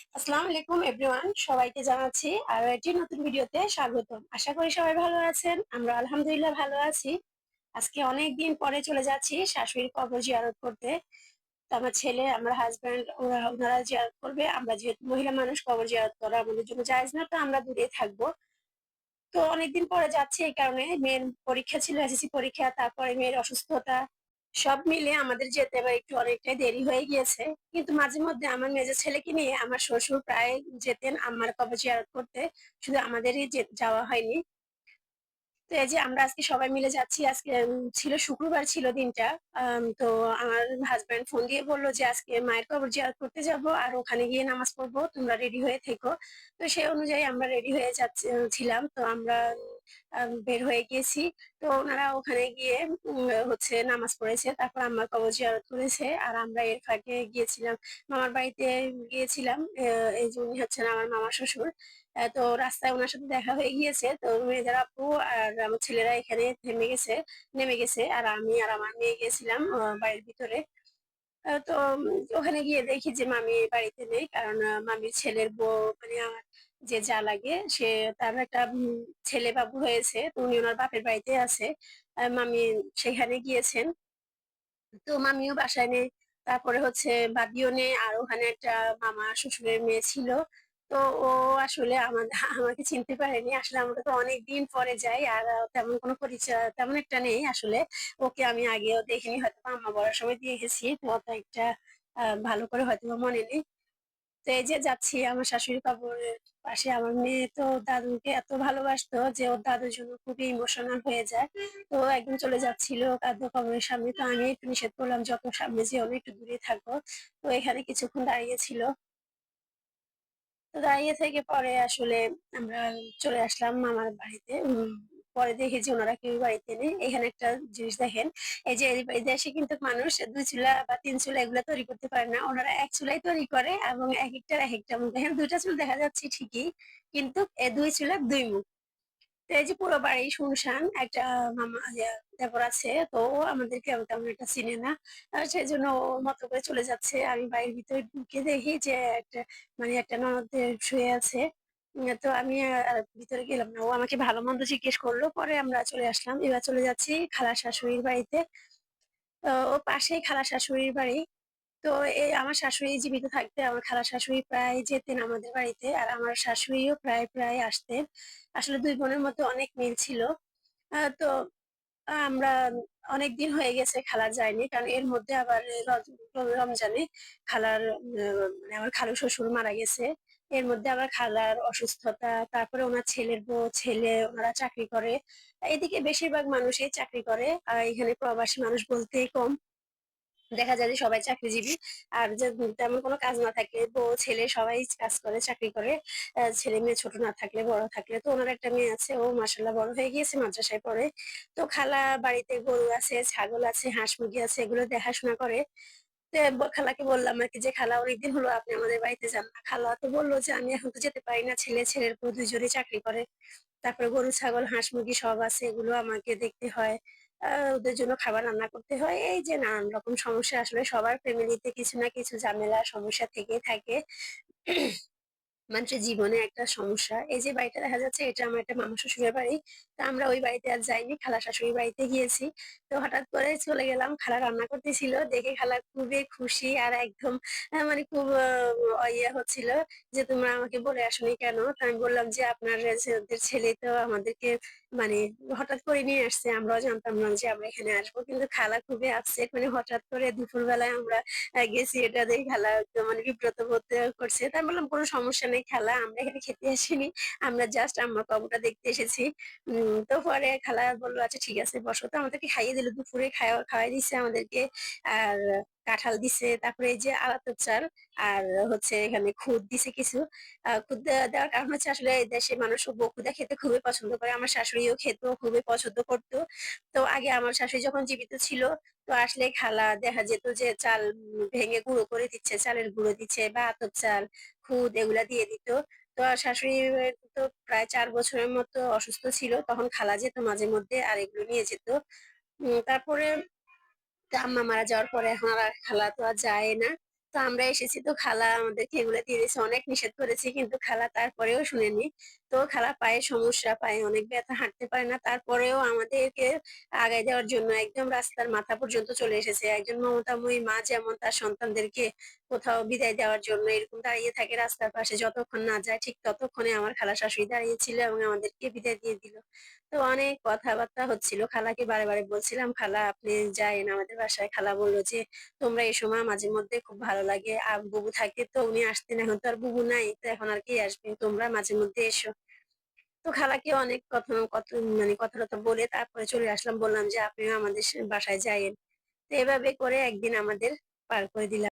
আসসালামু আলাইকুম এভরিওয়ান সবাইকে জানাচ্ছি আর একটি নতুন ভিডিওতে স্বাগতম। আশা করি সবাই ভালো আছেন। আমরা আলহামদুলিল্লাহ ভালো আছি। আজকে অনেক দিন পরে চলে যাচ্ছি শাশুড়ির কবর জিয়ারত করতে। তো আমার ছেলে, আমার হাজব্যান্ড ওরা, ওনারা জিয়ারত করবে। আমরা যেহেতু মহিলা মানুষ, কবর জিয়ারত করা আমাদের জন্য জায়েজ না, তো আমরা দূরে থাকব। তো অনেকদিন পরে যাচ্ছি এই কারণে। মেয়ের পরীক্ষা ছিল এসএসসি পরীক্ষা, তারপরে মেয়ের অসুস্থতা সব মিলে আমাদের যেতে এবার একটু অনেকটাই দেরি হয়ে গিয়েছে। কিন্তু মাঝে মধ্যে আমার মেজো ছেলেকে নিয়ে আমার শ্বশুর প্রায় যেতেন আমার কবর জিয়ারত করতে। শুধু আমাদেরই যাওয়া হয়নি। তো এই যে আমরা আজকে সবাই মিলে যাচ্ছি আজকে ছিল শুক্রবার ছিল দিনটা। তো আমার হাজব্যান্ড ফোন দিয়ে বলল যে আজকে মায়ের কবর জিয়ারত করতে যাব আর ওখানে গিয়ে নামাজ পড়ব তোমরা রেডি হয়ে থেকো। তো সেই অনুযায়ী আমরা রেডি হয়ে যাচ্ছি ছিলাম। তো আমরা আম, বের হয়ে গিয়েছি। তো ওনারা ওখানে গিয়ে হচ্ছে নামাজ পড়েছে, তারপর আমার কবর জিয়ারত করেছে, আর আমরা এর ফাঁকে গিয়েছিলাম। মামার বাড়িতে গিয়েছিলাম এই যে উনি হচ্ছেন আমার মামা শ্বশুর। তো রাস্তায় ওনার সাথে দেখা হয়ে গিয়েছে, তো মেয়েদের আপু আর আমার ছেলেরা এখানে থেমে গেছে, নেমে গেছে, আর আমি আর আমার মেয়ে গেছিলাম বাড়ির ভিতরে। তো ওখানে গিয়ে দেখি যে মামি বাড়িতে নেই, কারণ মামির ছেলের বউ মানে আমার যে যা লাগে, সে তার একটা ছেলে বাবু হয়েছে, তো উনি ওনার বাপের বাড়িতে আছে। মামি সেখানে গিয়েছেন। তো মামিও বাসায় নেই। তারপরে হচ্ছে বাবিও নেই, আর ওখানে একটা মামা শ্বশুরের মেয়ে ছিল। তো ও আসলে আমাদের আমাকে চিনতে পারেনি। আসলে আমরা তো অনেক দিন পরে যাই, আর তেমন কোনো পরিচয়, তেমন একটা নেই আসলে। ওকে আমি আগেও দেখিনি, হয়তো আম্মা বড়ার সময় দিয়ে গেছি তো অত একটা ভালো করে হয়তো মনে নেই। তো এই যে যাচ্ছি আমার শাশুড়ি কবরের পাশে। আমার মেয়ে তো দাদুকে এত ভালোবাসতো যে ওর দাদুর জন্য খুবই ইমোশনাল হয়ে যায়। তো একদম চলে যাচ্ছিল কাদ্য কবরের সামনে। তো আমি একটু নিষেধ করলাম, যত সামনে যে না একটু দূরে থাকব। তো এখানে কিছুক্ষণ দাঁড়িয়ে ছিল। তো দাঁড়িয়ে থেকে পরে আসলে আমরা চলে আসলাম মামার বাড়িতে। পরে দেখি যে ওনারা কেউ বাড়িতে নেই। এখানে একটা জিনিস দেখেন, এই যে এই দেশে কিন্তু মানুষ দুই চুলা বা তিন চুলা এগুলো তৈরি করতে পারে না। ওনারা এক চুলাই তৈরি করে এবং এক একটার এক একটা মুখ। দেখেন, দুইটা চুল দেখা যাচ্ছে ঠিকই, কিন্তু এ দুই চুলার দুই মুখ। তো এই যে পুরো বাড়ি শুনশান, একটা মামা দেবর আছে, তো ও আমাদেরকে তেমন একটা চিনে না। সেই জন্য মতো করে চলে যাচ্ছে। আমি বাড়ির ভিতরে ঢুকে দেখি যে একটা মানে একটা ননদের শুয়ে আছে। তো আমি ভিতরে গেলাম না। ও আমাকে ভালো মন্দ জিজ্ঞেস করল। পরে আমরা চলে আসলাম। এবার চলে যাচ্ছি খালা শাশুড়ির বাড়িতে। ও পাশেই খালা শাশুড়ির বাড়ি। তো এই আমার শাশুড়ি জীবিত থাকতে আমার খালা শাশুড়ি প্রায় যেতেন আমাদের বাড়িতে আর আমার শাশুড়িও প্রায় প্রায় আসতেন। আসলে দুই বোনের মধ্যে অনেক মিল ছিল। তো আমরা অনেক দিন হয়ে গেছে খালার যায়নি কারণ এর মধ্যে আবার রমজানে খালার মানে আমার খালু শ্বশুর মারা গেছে। এর মধ্যে আবার খালার অসুস্থতা, তারপরে ওনার ছেলের বউ, ছেলে, ওনারা চাকরি করে। এদিকে বেশিরভাগ মানুষই চাকরি করে, আর এখানে প্রবাসী মানুষ বলতেই কম। দেখা যায় যে সবাই চাকরিজীবী, আর যে তেমন কোনো কাজ না থাকলে, বউ, ছেলে সবাই কাজ করে, চাকরি করে। ছেলে মেয়ে ছোট না থাকলে, বড় থাকলে। তো ওনার একটা মেয়ে আছে, ও মাসাল্লাহ বড় হয়ে গিয়েছে, মাদ্রাসায় পড়ে। তো খালা বাড়িতে গরু আছে, ছাগল আছে, হাঁস মুরগি আছে, এগুলো দেখাশোনা করে। খালাকে বললাম আর কি যে, খালা, অনেকদিন হলো আপনি আমাদের বাড়িতে যান না। খালা তো বলল যে, আমি এখন তো যেতে পারি না। ছেলে, ছেলের পর দুজনে চাকরি করে। তারপরে গরু, ছাগল, হাঁস, মুরগি সব আছে। এগুলো আমাকে দেখতে হয়। ওদের জন্য খাবার রান্না করতে হয়। এই যে নানান রকম সমস্যা। আসলে সবার ফ্যামিলিতে কিছু না কিছু ঝামেলা, সমস্যা থেকে থাকে। মানুষের জীবনে একটা সমস্যা। এই যে বাড়িটা দেখা যাচ্ছে এটা আমার একটা মামা শ্বশুরের বাড়ি, তা আমরা ওই বাড়িতে আর যাইনি, খালা শাশুড়ির বাড়িতে গিয়েছি। তো হঠাৎ করে চলে গেলাম, খালা রান্না করতেছিল, দেখে খালা খুবই খুশি আর একদম মানে খুব ইয়া হচ্ছিল যে তোমরা আমাকে বলে আসনি কেন? আমি বললাম যে আপনার ছেলে তো আমাদেরকে মানে হঠাৎ করে নিয়ে আসছে, আমরাও জানতাম না যে আমরা এখানে আসব। কিন্তু খালা খুবই আপসেট মানে হঠাৎ করে দুপুর বেলায় আমরা গেছি এটা দিয়ে খালা মানে বিব্রত বোধ করছে। তাই বললাম, কোনো সমস্যা নেই খালা, আমরা এখানে খেতে আসিনি, আমরা জাস্ট আম্মা কবুটা দেখতে এসেছি। তো পরে খালা বলল আচ্ছা ঠিক আছে, বসো। তো আমাদেরকে খাইয়ে দিল, দুপুরে খাওয়া, খাওয়াই দিচ্ছে আমাদেরকে। আর কাঁঠাল দিছে, তারপরে এই যে আলাতপ চাল আর হচ্ছে এখানে খুদ দিছে কিছু। খুদ দেওয়ার কারণ হচ্ছে আসলে দেশে মানুষ বকুদা খেতে খুবই পছন্দ করে। আমার শাশুড়িও খেতে, খুবই পছন্দ করতো। তো আগে আমার শাশুড়ি যখন জীবিত ছিল, তো আসলে খালা দেখা যেত যে চাল ভেঙে গুঁড়ো করে দিচ্ছে, চালের গুঁড়ো দিচ্ছে বা আতপ চাল খুদ এগুলা দিয়ে দিত। তো শাশুড়ি তো প্রায় চার বছরের মতো অসুস্থ ছিল, তখন খালা যেত মাঝে মধ্যে আর এগুলো নিয়ে যেত। তারপরে তো আম্মা মারা যাওয়ার পরে এখন আর খালা তো আর যায় না। তো আমরা এসেছি তো খালা আমাদেরকে এগুলো দিয়ে দিয়েছে। অনেক নিষেধ করেছি কিন্তু খালা তারপরেও শুনেনি। তো খালা পায়ে সমস্যা, পায়ে অনেক ব্যথা, হাঁটতে পারে না। তারপরেও আমাদেরকে আগায় দেওয়ার জন্য একদম রাস্তার মাথা পর্যন্ত চলে এসেছে। একজন মমতাময়ী মা যেমন তার সন্তানদেরকে কোথাও বিদায় দেওয়ার জন্য এরকম দাঁড়িয়ে থাকে রাস্তার পাশে, যতক্ষণ না যায় ঠিক ততক্ষণে আমার খালা শাশুড়ি দাঁড়িয়েছিল এবং আমাদেরকে বিদায় দিয়ে দিল। তো অনেক কথাবার্তা হচ্ছিল। খালাকে বারে বারে বলছিলাম, খালা, আপনি যায়েন আমাদের বাসায়। খালা বলল যে, তোমরা এই সময় মাঝে মধ্যে খুব ভালো লাগে। আর বুবু থাকতে তো উনি আসতেন, এখন তো আর বুবু নাই, তো এখন আর কি আসবে? তোমরা মাঝে মধ্যে এসো। তো খালাকে অনেক কথা, কত মানে কথা টথা বলে তারপরে চলে আসলাম। বললাম যে, আপনিও আমাদের বাসায় যাইয়েন তো এভাবে করে একদিন আমাদের পার করে দিলাম।